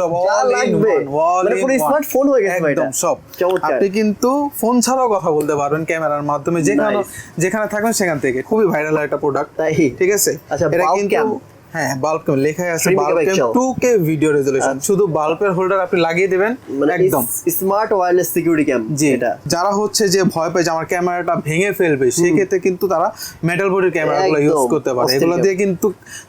সব যা লাগবে। মানে পুরো। স্মার্টফোন হয়ে গেছে একদম সব। আপনি কিন্তু ফোন ছাড়াও কথা বলতে পারবেন ক্যামেরার মাধ্যমে। যেখানে যেখানে থাকবেন সেখান থেকে। খুবই ভাইরাল একটা প্রোডাক্ট তাই। ঠিক আছে? আচ্ছা, এটা কিন্তু। হ্যাঁ বাল্ব ক্যাম লেখাই আছে বাল্ব ক্যাম 2K ভিডিও রেজোলিউশন শুধু বাল্বের হোল্ডার আপনি লাগিয়ে দিবেন মানে একদম। স্মার্ট ওয়্যারলেস সিকিউরিটি ক্যাম জি। এটা। যারা হচ্ছে যে ভয় পায় যে আমার ক্যামেরাটা ভেঙে ফেলবে সেই ক্ষেত্রে কিন্তু তারা মেটাল বডির ক্যামেরাগুলো ইউজ করতে পারে। এগুলো দিয়ে কিন্তু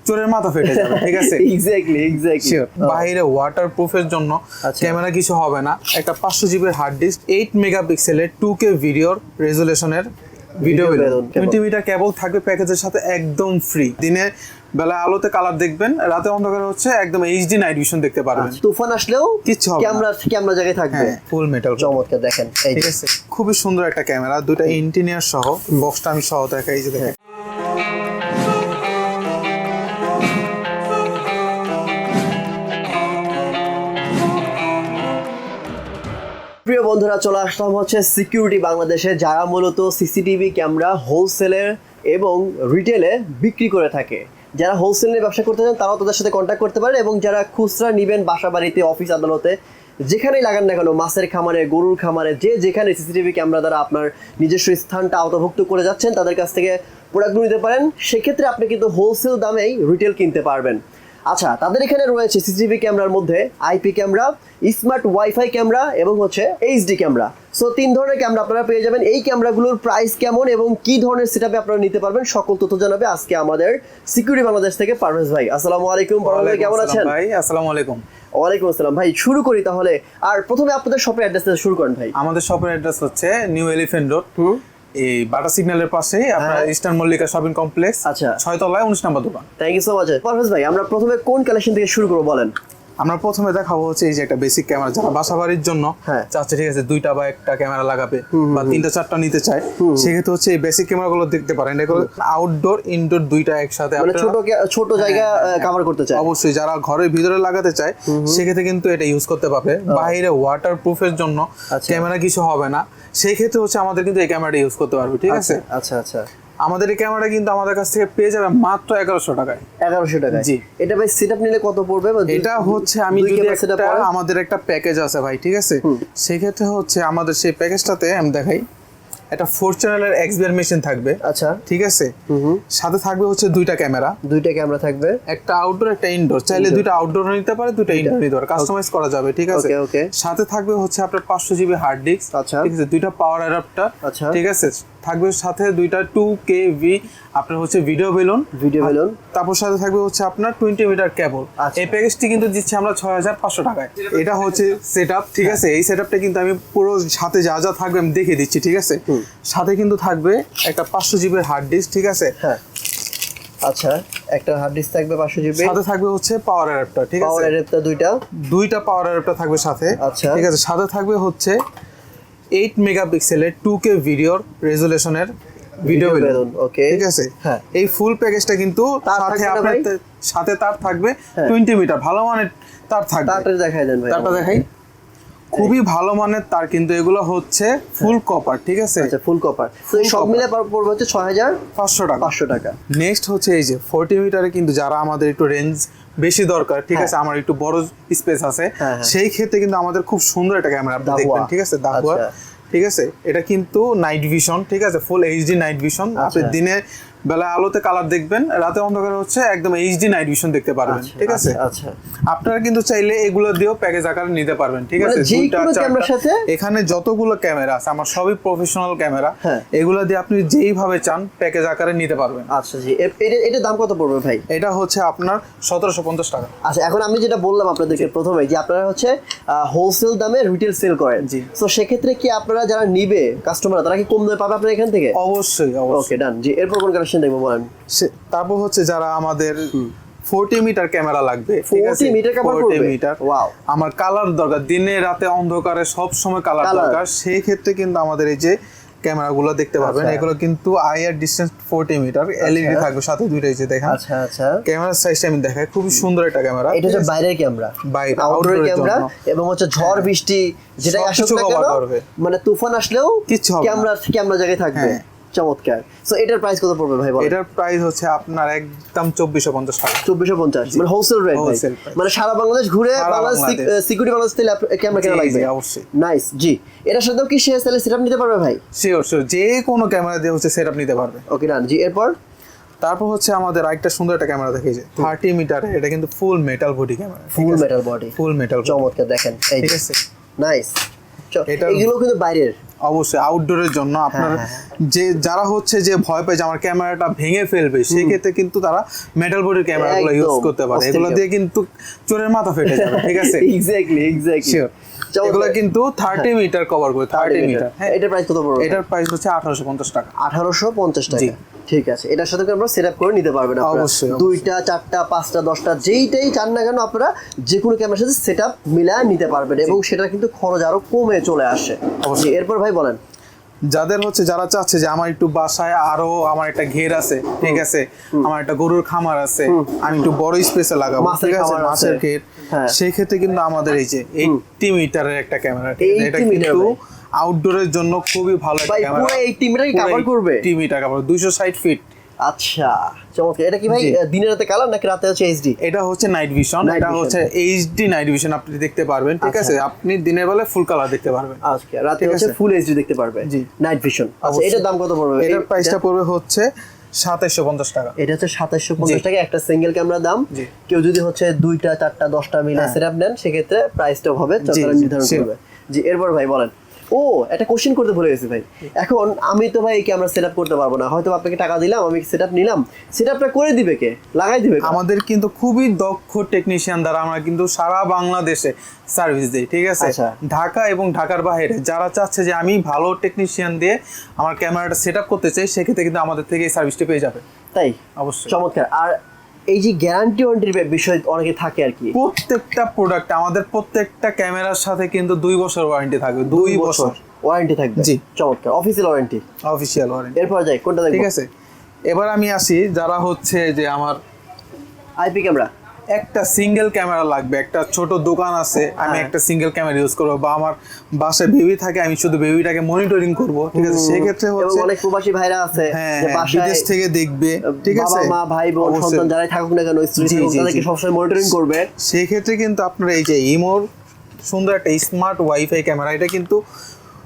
চোরের মাথা ফেটে যাবে ঠিক আছে? এক্স্যাক্টলি এক্স্যাক্টলি বাইরে ওয়াটার প্রুফের জন্য আচ্ছা। ক্যামেরা কিছু হবে না। একটা পাঁচশো জিবির হার্ড ডিস্ক এইট মেগাপিক্সেলের টু কে ভিডিওর রেজুলেশনের ভিডিও মিটার কেবল থাকবে প্যাকেজের সাথে একদম ফ্রি দিনের বেলা আলোতে কালার দেখবেন রাতে অন্ধকারে হচ্ছে একদম এইচডি নাইট ভিশন দেখতে পারবেন। তুফান আসলেও কিচ্ছু হবে ক্যামেরা ক্যামেরা জায়গায় থাকবে। হ্যাঁ ফুল মেটাল চমৎকার দেখেন এই ঠিক আছে খুবই সুন্দর একটা ক্যামেরা দুইটা ইন্টিনিয়ার সহ বক্সটা আমি সহ দেখাই যে দেখেন। প্রিয় বন্ধুরা চলে আসলাম হচ্ছে সিকিউরিটি বাংলাদেশে যারা মূলত সিসিটিভি ক্যামেরা হোলসেলের এবং রিটেলে বিক্রি করে থাকে। যারা হোলসেল নিয়ে ব্যবসা করতে চান, তারাও তাদের সাথে কন্ট্যাক্ট করতে পারেন এবং যারা খুচরা নেবেন বাসা বাড়িতে অফিস আদালতে, যেখানেই লাগান না কেন, মাছের খামারে, গরুর খামারে, যে যেখানে সিসিটিভি ক্যামেরা দ্বারা আপনার নিজস্ব স্থানটা আওতাভুক্ত করে যাচ্ছেন, তাদের কাছ থেকে প্রোডাক্টগুলো নিতে পারেন। সেক্ষেত্রে আপনি কিন্তু হোলসেল দামেই রিটেল কিনতে পারবেন। আচ্ছা তাদের এখানে রয়েছে সিসিটিভি ক্যামেরার মধ্যে IP camera smart wifi camera এবং হচ্ছে এইচডি ক্যামেরা। সো তিন ধরনের ক্যামেরা আপনারা পেয়ে যাবেন। এই ক্যামেরাগুলোর প্রাইস কেমন এবং কি ধরনের সেটআপে আপনারা নিতে পারবেন সকল তথ্য জানাবে আজকে আমাদের সিকিউরিটি বাংলাদেশ থেকে পারভেজ ভাই। আসসালামু আলাইকুম ভাই কেমন আছেন? ভাই আসসালামু আলাইকুম। ওয়ালাইকুম আসসালাম ভাই শুরু করি তাহলে। আর প্রথমে আপনাদের শপের অ্যাড্রেস শুরু করেন ভাই। আমাদের শপের অ্যাড্রেস হচ্ছে নিউ এলিফেন্ট রোড এই বাটা সিগন্যালের আপনার হ্যাঁ। ইস্টার্ন মল্লিকা শপিং কমপ্লেক্স আচ্ছা। ছয় তলায় উনিশ নম্বর দোকান thank you so much Parvez ভাই আমরা প্রথমে কোন কালেকশন থেকে শুরু করব বলেন আমরা প্রথমে দেখাবো হচ্ছে এই যে একটা বেসিক ক্যামেরা যারা বাসা বাড়ির জন্য হ্যাঁ। চাচ্ছে ঠিক আছে দুইটা বা একটা ক্যামেরা লাগাবে বা তিনটা চারটা নিতে চায় সেক্ষেত্রে হচ্ছে এই বেসিক ক্যামেরাগুলো দেখতে পারেন। এগুলো আউটডোর ইনডোর দুইটা একসাথে মানে ছোট ছোট জায়গা কভার করতে চাই অবশ্যই যারা ঘরের ভিতরে লাগাতে চায় সেক্ষেত্রে কিন্তু এটা ইউজ করতে পারবে। বাইরে ওয়াটার প্রুফের জন্য আচ্ছা। ক্যামেরা কিছু হবে না। সেই ক্ষেত্রে হচ্ছে আমাদের কিন্তু এই ক্যামেরাটা ইউজ করতে পারবে ঠিক আছে? আচ্ছা আচ্ছা। আমাদের এই ক্যামেরাটা কিন্তু আমাদের কাছ থেকে পেয়ে যাবে মাত্র এগারোশো টাকায়। এগারোশো টাকা জি। এটা ভাই সেটআপ নিলে কত পড়বে? এটা হচ্ছে আমি আমাদের একটা প্যাকেজ আছে ভাই ঠিক আছে? সেক্ষেত্রে হচ্ছে আমাদের সেই প্যাকেজটাতে আমি দেখাই। একটা ফোর চ্যানেলের এক্সবিআর মেশিন থাকবে আচ্ছা। ঠিক আছে? সাথে থাকবে হচ্ছে দুইটা ক্যামেরা দুইটা ক্যামেরা থাকবে। একটা আউটডোর একটা ইনডোর চাইলে দুইটা আউটডোর নিতে পারে দুইটা ইনডোর নিতে পারে কাস্টমাইজ করা যাবে ঠিক আছে. সাথে থাকবে হচ্ছে আপনার পাঁচশো জিবি হার্ড ডিস্ক আচ্ছা। ঠিক আছে? দুইটা পাওয়ার অ্যাডাপ্টার আচ্ছা। ঠিক আছে? থাকবে সাথে দুইটা টু কে ভি আপনার হচ্ছে ভিডিও বেলুন ভিডিও বেলুন তারপর সাথে থাকবে হচ্ছে আপনার টোয়েন্টি মিটার কেবল। এই প্যাকেজটি কিন্তু দিচ্ছি আমরা ছয় হাজার পাঁচশো টাকায়। এটা হচ্ছে সেট আপ ঠিক আছে? এই সেট কিন্তু আমি পুরো সাথে যা যা থাকবে আমি দেখে দিচ্ছি ঠিক আছে? সাথে কিন্তু থাকবে একটা পাঁচশো জিবির হার্ড ডিস্ক ঠিক আছে? হ্যাঁ। আচ্ছা একটা হার্ড ডিস্ক থাকবে পাঁচশো জিবি। সাথে থাকবে হচ্ছে পাওয়ার অ্যাডাপ্টার ঠিক পাওয়ার অ্যাডাপ্টার দুইটা। দুইটা পাওয়ার অ্যাডাপ্টার থাকবে সাথে আচ্ছা। ঠিক আছে? সাথে থাকবে হচ্ছে এইট মেগাপিক্সেলের টু কে ভিডিওর রেজুলেশনের ভিডিও বেলুন ওকে ঠিক আছে? হ্যাঁ। এই ফুল প্যাকেজটা কিন্তু তার সাথে আপনার সাথে তার থাকবে হ্যাঁ। টোয়েন্টি মিটার ভালো মানের তার থাকবে। তারটা দেখাই দেন ভাই তারটা দেখাই। খুবই ভালো মানের তার কিন্তু এগুলো হচ্ছে ফুল কপার ঠিক আছে? আচ্ছা ফুল কপার সব মিলে পড়বে হচ্ছে ছয় হাজার পাঁচশো টাকা। পাঁচশো টাকা। নেক্সট হচ্ছে এই যে ফোরটি মিটারে কিন্তু যারা আমাদের একটু রেঞ্জ বেশি দরকার ঠিক হ্যাঁ। আছে? আমার একটু বড় স্পেস আছে। হ্যাঁ, হ্যাঁ। সেই ক্ষেত্রে কিন্তু আমাদের খুব সুন্দর একটা ক্যামেরা আপনি দেখবেন ঠিক আছে? দাহুয়া। আচ্ছা। ঠিক আছে? এটা কিন্তু নাইট ভিশন ঠিক আছে? ফুল এইচডি নাইট ভিশন আপনি। দিনে বেলা আলোতে কালার দেখবেন রাতে অন্ধকারে হচ্ছে একদম এইচডি নাইট ভিশন দেখতে পারবেন আচ্ছা, ঠিক আছে? আচ্ছা আপনারা কিন্তু চাইলে এগুলো দিয়েও প্যাকেজ আকারে নিতে পারবেন ঠিক মানে আছে? ক্যামেরার সাথে? এখানে যতগুলো ক্যামেরা আছে আমার সবই প্রফেশনাল ক্যামেরা হ্যাঁ। এগুলো দিয়ে আপনি যেইভাবে চান প্যাকেজ আকারে নিতে পারবেন। আচ্ছা জি। এটা দাম কত পড়বে ভাই? এটা হচ্ছে আপনার সতেরোশো পঞ্চাশ টাকা। আচ্ছা এখন আমি যেটা বললাম আপনাদেরকে প্রথমে যে আপনারা হচ্ছে হোলসেল দামে রিটেল সেল করেন। জি। তো সেক্ষেত্রে কি আপনারা যারা নিবে কাস্টমার তারা কি কম দামে পাবে আপনার এখান থেকে? অবশ্যই অবশ্যই। ওকে ডান জি এরপর কোন কালেকশন দেখব বলেন। তারপর হচ্ছে যারা আমাদের ফোরটি মিটার ক্যামেরা লাগবে 40 মিটার 40 মিটার Wow. আমার কালার দরকার দিনে রাতে অন্ধকারে সব সময় কালার দরকার। সেই ক্ষেত্রে কিন্তু আমাদের এই যে ক্যামেরাগুলো দেখতে পাবেন আচ্ছা। এগুলো কিন্তু IR distance forty metre LED থাকবে সাথে দুইটাই যে দেখেন। আচ্ছা আচ্ছা। ক্যামেরার সাইজটা আমি দেখাই খুবই সুন্দর একটা ক্যামেরা এটা হচ্ছে বাইরের ক্যামেরা বাইরে, আউটডোর ক্যামেরা এবং হচ্ছে ঝড় বৃষ্টি যেটা আসুক না কেন মানে তুফান আসলেও। ক্যামেরা ক্যামেরা জায়গায় থাকবে। হ্যাঁ। চমৎকার। সো এটার প্রাইস কত পড়বে ভাই বলেন? এটার প্রাইস হচ্ছে আপনার একদম চব্বিশশো পঞ্চাশ টাকা। চব্বিশশো পঞ্চাশ। মানে হোলসেল রেট মানে সারা বাংলাদেশ ঘুরে বাংলাদেশ। সিকিউরিটি বাংলাদেশ। থেকে ক্যামেরা কেনা লাগবে। অবশ্যই। নাইস জি। এটার সাথেও কি সে তাহলে সেটআপ নিতে পারবে ভাই? শিওর শিওর যে কোনো ক্যামেরা দিয়ে হচ্ছে সেট নিতে পারবে। ওকে ডান জি এরপর? তারপর হচ্ছে আমাদের আরেকটা সুন্দর একটা ক্যামেরা দেখে যে থার্টি মিটার এটা কিন্তু full metal body camera full metal body full metal চমৎকার দেখেন। ঠিক আছে? নাইস এগুলো কিন্তু বাইরের। অবশ্যই আউটডোরের জন্য আপনার হ্যাঁ, যে যারা হচ্ছে যে ভয় পায় যে আমার ক্যামেরাটা ভেঙে ফেলবে সেই ক্ষেত্রে কিন্তু তারা মেটাল বডির ক্যামেরাগুলো ইউজ করতে পারে। এগুলো দিয়ে কিন্তু চোরের মাথা ফেটে যাবে ঠিক আছে? এক্স্যাক্টলি এক্স্যাক্টলি এগুলো কিন্তু থার্টি মিটার কভার করে থার্টি মিটার হ্যাঁ। এটার প্রাইস কত পড়বে? এটার প্রাইস হচ্ছে আঠারোশো পঞ্চাশ টাকা। আঠারোশো পঞ্চাশ। টাকা। ঠিক আছে। এটার সাথে আপনারা সেট আপ করে নিতে পারবেন অবশ্যই। দুইটা চারটা পাঁচটা দশটা যেইটাই চান না কেন আপনারা যে কোনো ক্যামেরার সাথে সেট আপ মিলায় নিতে পারবেন এবং সেটা কিন্তু খরচ আরও কমে চলে আসে। অবশ্যই। এরপর ভাই বলেন। যাদের হচ্ছে যারা চাচ্ছে যে আমার একটু বাসায় আরও আমার একটা ঘের আছে ঠিক আছে? আমার একটা গরুর খামার আছে আমি একটু বড় স্পেসে লাগাবো ঠিক আছে? মাছের ঘের। হ্যাঁ। সেই ক্ষেত্রে কিন্তু আমাদের এই যে এইটটি মিটারের একটা ক্যামেরা ঠিক আছে 80 এটা কিন্তু। আউটডোরের জন্য খুবই ভালো ভাই, পুরো 80 মিটারই cover করবে? টি মিটার কভার দুইশো ষাট ফিট আচ্ছা চমৎকার। এটা কি ভাই দিনের রাতে কালার নাকি রাতে হচ্ছে এইচডি এটা হচ্ছে নাইট ভিশন এটা হচ্ছে এইচডি নাইট ভিশন আপনি দেখতে পারবেন ঠিক আচ্ছা। আছে? আপনি দিনের বেলা ফুল কালার দেখতে পারবেন। আজকে রাতে হচ্ছে ফুল এইচডি দেখতে পারবে। জি। নাইট ভিশন আচ্ছা এটার দাম কত পড়বে? এটার এই- প্রাইসটা পড়বে হচ্ছে সাতাইশশো পঞ্চাশ টাকা। এটা হচ্ছে সাতাশশো পঞ্চাশ টাকা একটা সিঙ্গেল ক্যামেরা দাম। কেউ যদি হচ্ছে দুইটা চারটা দশটা মিলে হ্যাঁ। সেট নেন সেক্ষেত্রে প্রাইসটা হবে নির্ধারণ করবে। জি এরপর ভাই বলেন। ও একটা কোশ্চেন করতে ভুলে গেছি ভাই। এখন আমি তো ভাই ক্যামেরা সেট আপ করতে পারব না। হয়তো আপনাকে টাকা দিলাম আমি সেট আপ নিলাম। সেট আপটা করে দিবে কে? লাগাই দিবে কে? আমাদের কিন্তু খুবই দক্ষ টেকনিশিয়ান দ্বারা আমরা কিন্তু সারা বাংলাদেশে সার্ভিস দিই ঠিক আছে? আচ্ছা। ঢাকা এবং ঢাকার বাইরে যারা চাচ্ছে যে আমি ভালো টেকনিশিয়ান দিয়ে আমার ক্যামেরাটা সেট আপ করতে চাই সেক্ষেত্রে কিন্তু আমাদের থেকে এই সার্ভিসটা পেয়ে যাবে। তাই? অবশ্যই। চমৎকার। আর এই যে গ্যারান্টি ওয়ারেন্টির বিষয় অনেকে থাকে আর কি। প্রত্যেকটা প্রোডাক্ট আমাদের প্রত্যেকটা ক্যামেরার সাথে কিন্তু দুই বছর ওয়ারেন্টি থাকবে দুই বছর ওয়ারেন্টি থাকবে। জি। চমৎকার অফিসিয়াল ওয়ারেন্টি অফিসিয়াল ওয়ারেন্টি এরপর যাই কোনটা ঠিক আছে। এবার আমি আসি যারা হচ্ছে যে আমার আইপি ক্যামেরা একটা সিঙ্গেল ক্যামেরা লাগবে একটা ছোট দোকান আছে আমি হ্যাঁ। একটা সিঙ্গেল ক্যামেরা ইউজ করব বা আমার বাসায় বেবি থাকে আমি শুধু বেবিটাকে মনিটরিং করব ঠিক আছে সেক্ষেত্রে হচ্ছে অনেক প্রবাসী ভাইরা আছে হ্যাঁ যে হ্যাঁ, বিদেশ থেকে দেখবে ঠিক আছে মা ভাই বোন। সন্তান যারাই থাকুক না কেন স্ত্রী তাদেরকে সবসময় মনিটরিং করবে সেই ক্ষেত্রে কিন্তু আপনার এই যে ইমোর সুন্দর একটা স্মার্ট ওয়াইফাই ক্যামেরা এটা কিন্তু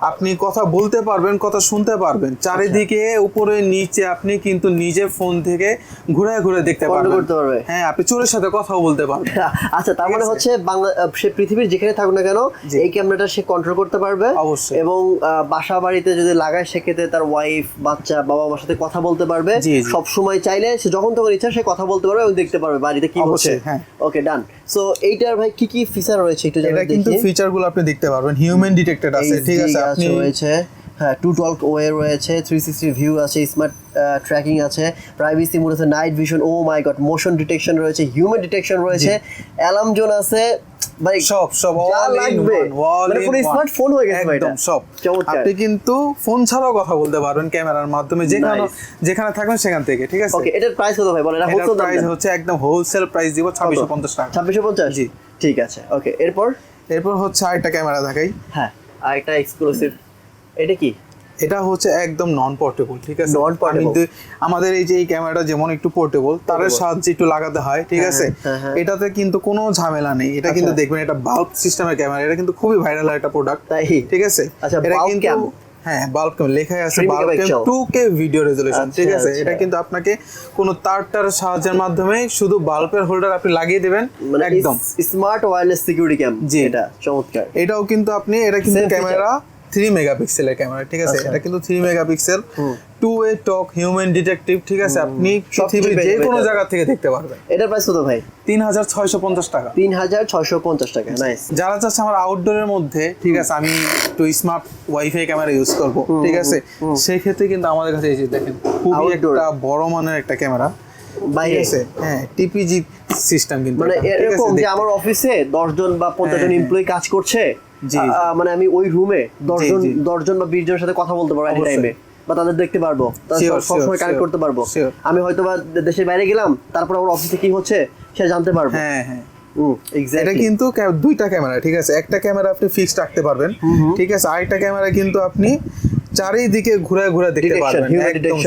আপনি কথা বলতে পারবেন কথা শুনতে পারবেন। চারিদিকে উপরে নিচে আপনি কিন্তু নিজে ফোন থেকে ঘুরে ঘুরে দেখতে পারবেন। করতে পারবে। হ্যাঁ আপনি চোরের সাথে কথাও বলতে পারবেন। আচ্ছা তার মানে হচ্ছে বাংলা সে পৃথিবীর যেখানে থাকুক না কেন এই ক্যামেরাটা সে কন্ট্রোল করতে পারবে অবশ্যই। এবং বাসা বাড়িতে যদি লাগায় সেক্ষেত্রে তার ওয়াইফ বাচ্চা বাবা মার সাথে কথা বলতে পারবে। সব সময় চাইলে সে যখন তখন ইচ্ছা সে কথা বলতে পারবে এবং দেখতে পারবে বাড়িতে কি হচ্ছে। হ্যাঁ। ওকে ডান সো এইটার ভাই কি কি ফিচার রয়েছে একটু এটা জানাবেন কিন্তু দেখি। ফিচারগুলো আপনি দেখতে পারবেন। হিউম্যান ডিটেক্টেড আছে ঠিক আছে? আপনি রয়েছে। হ্যাঁ টু টুয়েলভ ওয়ে রয়েছে থ্রি সিক্সটি ভিউ আছে স্মার্ট ট্র্যাকিং আছে প্রাইভেসি মোড আছে night vision oh my God motion detection রয়েছে হিউম্যান ডিটেকশন রয়েছে অ্যালার্ম জোন আছে ভাই সব সব লাগবে। মানে পুরো। স্মার্টফোন হয়ে গেছে ভাই একদম সব। আপনি কিন্তু ফোন ছাড়াও কথা বলতে পারবেন ক্যামেরার মাধ্যমে যেখানে যেখানে থাকবেন সেখান থেকে ঠিক আছে? ওকে এটার প্রাইস কত ভাই বলেন? এটা হোলসেল প্রাইস হচ্ছে একদম হোলসেল প্রাইস দিব ছাব্বিশশো পঞ্চাশ টাকা। ছাব্বিশশো পঞ্চাশ? জি। ঠিক আছে ওকে এরপর? এরপর হচ্ছে আরেকটা ক্যামেরা দেখাই। হ্যাঁ। আরেকটা এক্সক্লুসিভ এটা কি? এটা হচ্ছে একদম নন পোর্টেবল ঠিক আছে? নন পোর্টেবল আমাদের এই যে এই ক্যামেরাটা যেমন একটু পোর্টেবল তারের সাহায্যে একটু লাগাতে হয় ঠিক হ্যাঁ, আছে? হ্যাঁ, হ্যাঁ। এটাতে কিন্তু কোনো ঝামেলা নেই। এটা কিন্তু আচ্ছা। দেখবেন এটা বাল্ব সিস্টেমের ক্যামেরা এটা কিন্তু খুবই ভাইরাল একটা প্রোডাক্ট তাই। ঠিক আছে? আচ্ছা, এটা কিন্তু। হ্যাঁ বাল্ব ক্যাম লেখাই আছে 3 bulb megapixel। 2K video resolution ঠিক আছে আচ্ছা। এটা কিন্তু আপনাকে কোনো তার টার সাহায্যের মাধ্যমে শুধু বাল্বের হোল্ডার আপনি লাগিয়ে দিবেন মানে একদম স্মার্ট ওয়্যারলেস সিকিউরিটি ক্যাম জি। এটা চমৎকার এটাও কিন্তু আপনি এটা কিন্তু ক্যামেরা থ্রি মেগাপিক্সেলের ক্যামেরা ঠিক আছে? আচ্ছা। এটা কিন্তু three megapixel two way talk human detective ঠিক আছে? আপনি পৃথিবীর যে কোনো জায়গা থেকে দেখতে পারবেন। এটার প্রাইস কত ভাই? তিন হাজার ছয়শো পঞ্চাশ টাকা। তিন হাজার ছয়শো পঞ্চাশ টাকা নাইস যারা চাচ্ছে আমার আউটডোরের মধ্যে ঠিক আছে? আমি একটু স্মার্ট ওয়াইফাই ক্যামেরা ইউজ করব ঠিক আছে? সেই ক্ষেত্রে কিন্তু আমাদের কাছে এই যে দেখেন খুবই একটা বড় মানের একটা ক্যামেরা বাইরে। হ্যাঁ টিপিজি সিস্টেম কিন্তু মানে? এরকম যে আমার অফিসে দশ জন বা পঞ্চাশ জন এমপ্লয়ি কাজ করছে মানে আমি ওই রুমে দশজন দশজন জন দশ জন বা বিশ জনের সাথে কথা বলতে পারব। টাইমে বা তাদের দেখতে পারব। সবসময় কানেক্ট করতে পারব। আমি হয়তো বা দেশের বাইরে গেলাম তারপর আমার অফিসে কি হচ্ছে সেটা জানতে পারব। হ্যাঁ হ্যাঁ। এটা কিন্তু দুইটা ক্যামেরা ঠিক আছে? একটা ক্যামেরা আপনি ফিক্সড রাখতে পারবেন ঠিক আছে? আরেকটা ক্যামেরা কিন্তু আপনি চারিদিকে ঘুরে ঘুরে দেখতে পারবেন। একদম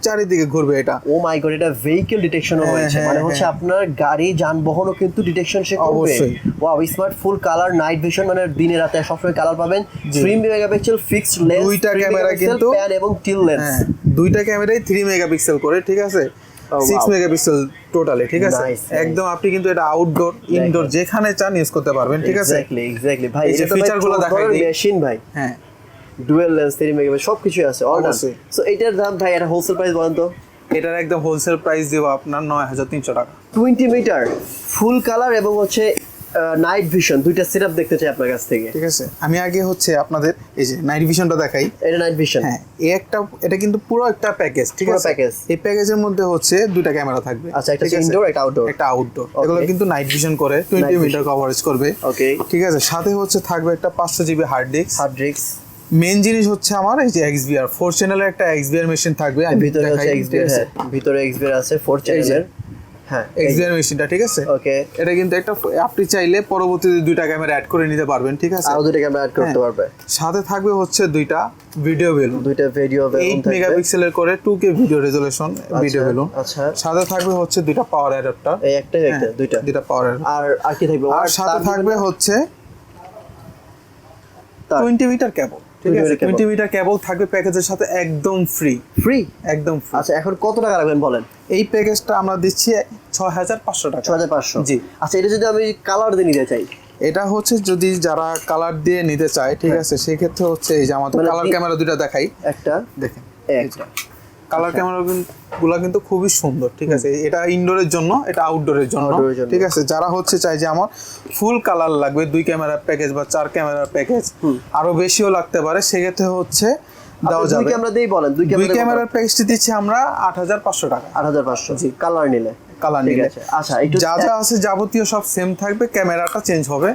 চারিদিকে ঘুরবে এটা। ও মাই গড এটা ভেহিকল ডিটেকশনও হয়েছে। হ্যাঁ, মানে হচ্ছে হ্যাঁ। আপনার গাড়ি যানবাহনও কিন্তু ডিটেকশন সে করবে। Wow smart full colour night vision মানে দিনে রাতে সবসময় কালার পাবেন। জি। 3 মেগাপিক্সেল ফিক্সড লেন্স দুইটা ক্যামেরা কিন্তু- প্যান এবং টিল লেন্স হ্যাঁ দুইটা ক্যামেরাই থ্রি মেগাপিক্সেল করে ঠিক আছে? সিক্স মেগাপিক্সেল টোটালি ঠিক আছে. একদম আপনি কিন্তু এটা আউটডোর ইনডোর যেখানে চান ইউজ করতে পারবেন ঠিক আছে? এক্স্যাক্টলি এক্স্যাক্টলি ভাই এই যে এটা তো ভাই feature গুলো চোদ্দ দেখাই। মেশিন ভাই। হ্যাঁ। ডুয়েল লেন্স 3 মেগাপিক্সেল সবকিছু আছে অল অবশ্যই। সো এটার দাম ভাই এটা হোলসেল প্রাইস বলেন তো? এটার একদম হোলসেল প্রাইস দিব আপনার নয় হাজার তিনশো টাকা। 20 মিটার ফুল কালার এবং হচ্ছে নাইট ভিশন দুইটা সেটআপ দেখতে চাই আপনার কাছ থেকে। ঠিক আছে? আমি আগে হচ্ছে আপনাদের এই যে নাইট ভিশনটা দেখাই। এটা নাইট ভিশন হ্যাঁ এই একটা এটা কিন্তু পুরো একটা প্যাকেজ ঠিক আছে? package। এই প্যাকেজের মধ্যে হচ্ছে দুইটা ক্যামেরা থাকবে। আচ্ছা, একটা আছে? indoor, একটা outdoor। একটা আউটডোর এগুলো কিন্তু নাইট ভিশন করে টোয়েন্টি vision। মিটার কভারেজ করবে। ওকে ঠিক আছে? সাথে হচ্ছে থাকবে একটা পাঁচশো GB hard disk hard disk main জিনিস হচ্ছে আমার এই যে এক্সবিআর ফোর চ্যানেলের একটা এক্সবিআর মেশিন থাকবে আমি ভিতরে হচ্ছে এক্সবিআর? হ্যাঁ ভিতরে এক্সবিআর আছে ফোর চ্যানেলের হ্যাঁ এক্সবিআর মেশিনটা ঠিক আছে? ওকে। এটা কিন্তু একটা আপনি চাইলে পরবর্তীতে দুইটা ক্যামেরা অ্যাড করে নিতে পারবেন ঠিক আছে? আরও দুইটা ক্যামেরা অ্যাড করতে হ্যাঁ। পারবে। সাথে থাকবে হচ্ছে দুইটা ভিডিও বেলুন দুইটা ভিডিও এইট মেগাপিক্সেলের করে two K video resolution video balloon আচ্ছা। সাথে থাকবে হচ্ছে দুইটা পাওয়ার অ্যাডাপ্টার এই একটা একটা দুইটা। দুইটা পাওয়ার আর আর কি থাকবে? আর সাথে থাকবে হচ্ছে টোয়েন্টি মিটার কেবল ঠিক আছে? Metre cable। Twenty metre cable থাকবে প্যাকেজের সাথে একদম ফ্রি ফ্রি একদম ফ্রি আচ্ছা এখন কত টাকা রাখবেন বলেন? এই প্যাকেজটা আমরা দিচ্ছি ছয় হাজার পাঁচশো টাকা। ছয় হাজার পাঁচশো? জি। আচ্ছা এটা যদি আমি কালার দিয়ে নিতে চাই? এটা হচ্ছে যদি যারা কালার দিয়ে নিতে চায় ঠিক আছে সেক্ষেত্রে হচ্ছে এই যে আমাদের কালার ক্যামেরা দুটা দেখাই। একটা দেখেন। একটা কালার ক্যামেরা গুলা কিন্তু খুবই সুন্দর ঠিক আছে? এটা ইনডোরের জন্য এটা আউটডোরের জন্য। ঠিক আছে? যারা হচ্ছে চাই যে আমার ফুল কালার লাগবে দুই ক্যামেরার প্যাকেজ বা চার ক্যামেরার প্যাকেজ আরও বেশিও লাগতে পারে সেক্ষেত্রে হচ্ছে দেওয়া আপনি দুই যাবে। ক্যামেরা দিয়েই বলেন দুই ক্যামেরার প্যাকেজটি দিচ্ছি আমরা আট হাজার পাঁচশো টাকা। আট হাজার পাঁচশো কালার নিলে। কালার নিলে। আচ্ছা যা যা আছে যাবতীয় সব সেম থাকবে ক্যামেরাটা চেঞ্জ হবে.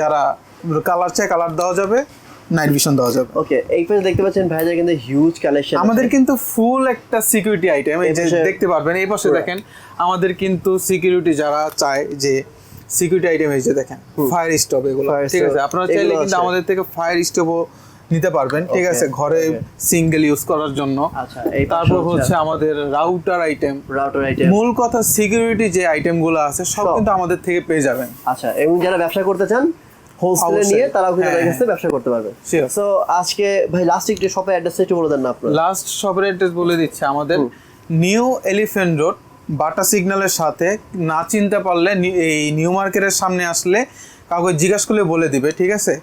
যারা কালার চাই কালার দেওয়া যাবে। নাইট ভিশন দেওয়া যাবে। ওকে এই পাশে দেখতে পাচ্ছেন ভাইজার কিন্তু হিউজ কালেকশন আমাদের কিন্তু ফুল একটা সিকিউরিটি আইটেম দেখতে পারবেন এই পাশে দেখেন আমাদের কিন্তু সিকিউরিটি যারা চায় যে সিকিউরিটি আইটেম এই যে দেখেন ফায়ার স্টপ এগুলো ঠিক আছে? আপনারা চাইলে কিন্তু আমাদের থেকে ফায়ার স্টপও নিতে পারবেন ঠিক আছে? ঘরে সিঙ্গেল ইউজ করার জন্য। আচ্ছা তারপর হচ্ছে আমাদের রাউটার আইটেম রাউটার আইটেম মূল কথা সিকিউরিটি যে আইটেমগুলো আছে সব সব। কিন্তু আমাদের থেকে পেয়ে যাবেন। আচ্ছা এবং যারা ব্যবসা করতে চান হোলসেলে নিয়ে হ্যাঁ, হ্যাঁ। কাছে ব্যবসা করতে পারবে. সো আজকে ভাই লাস্ট একটু শপের অ্যাড্রেসটা একটু বলে দেন না আপনারা। লাস্ট শপের অ্যাড্রেস বলে দিচ্ছে আমাদের। নিউ এলিফ্যান্ট রোড বাটা সিগন্যালের সাথে। না চিনতে পারলে এই নিউ মার্কেটের সামনে আসলে কাউকে জিজ্ঞাসা করলে বলে দিবে ঠিক আছে?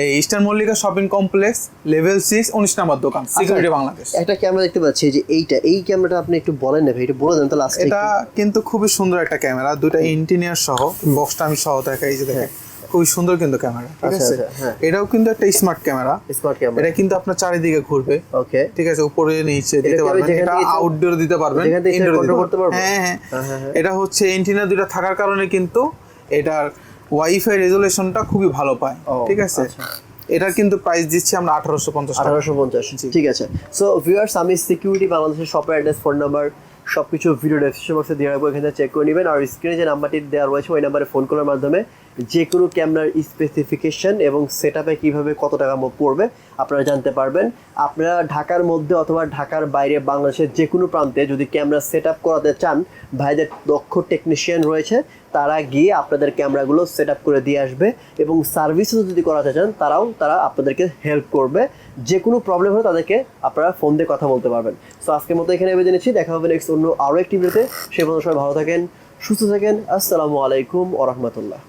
এই Eastern Mallika shopping complex level six উনিশ নাম্বার দোকান সিকিউরিটি বাংলাদেশ একটা ক্যামেরা দেখতে পাচ্ছি যে এইটা এই ক্যামেরাটা আপনি একটু বলেন না ভাই একটু বলে দেন তো লাস্ট এটা কিন্তু খুবই সুন্দর একটা ক্যামেরা দুটা ইন্টিনিয়ার সহ বক্সটা আমি সহ দেখাই যে দেখেন। খুবই সুন্দর কিন্তু ক্যামেরা ঠিক আচ্ছা, আছে? আচ্ছা, হ্যাঁ। এটাও কিন্তু একটা স্মার্ট ক্যামেরা স্মার্ট ক্যামেরা এটা কিন্তু আপনার চারিদিকে ঘুরবে। ওকে ঠিক আছে উপরে নিচে দিতে পারবেন। এটা আউটডোর দিতে পারবেন indoor দিতে control করতে পারব? হ্যাঁ হ্যাঁ। হ্যাঁ, হ্যাঁ। এটা হচ্ছে এন্টিনা দুটো থাকার কারণে কিন্তু এটার ওয়াইফাই রেজুলেশনটা খুবই ভালো পায়। ঠিক আছে? আচ্ছা। এটার কিন্তু প্রাইস দিচ্ছি আমরা আঠারোশো পঞ্চাশ টাকা। আঠারোশো পঞ্চাশ। ঠিক আছে। সো ভিউয়ার্স আমি সিকিউরিটি বাংলাদেশের শপের অ্যাড্রেস ফোন নাম্বার সব কিছু ভিডিও ডেসক্রিপশন বক্সে দিয়ে রাখব। এখানে চেক করে নেবেন। আর স্ক্রিনে যে নাম্বারটি দেওয়া রয়েছে ওই নাম্বারে ফোন করার মাধ্যমে যে কোনো ক্যামেরার স্পেসিফিকেশন এবং সেট আপে কীভাবে কত টাকা পড়বে, আপনারা জানতে পারবেন। আপনারা ঢাকার মধ্যে অথবা ঢাকার বাইরে বাংলাদেশের যে কোনো প্রান্তে যদি ক্যামেরা সেট আপ করাতে চান, ভাইদের দক্ষ টেকনিশিয়ান রয়েছে, তারা গিয়ে আপনাদের ক্যামেরাগুলো সেট আপ করে দিয়ে আসবে এবং সার্ভিসও যদি করাতে চান, তারাও তারা আপনাদেরকে হেল্প করবে। যে কোনো প্রবলেম হলে তাদেরকে আপনারা ফোন দিয়ে কথা বলতে পারবেন। সো আজকের মতো এখানে বেঁধে নিচ্ছি। দেখা হবে নেক্সট অন্য আরও একটি ভিডিওতে সে পর্যন্ত সবাই ভালো থাকেন, সুস্থ থাকেন। আসসালামু আলাইকুম ও রহমতুল্লাহ।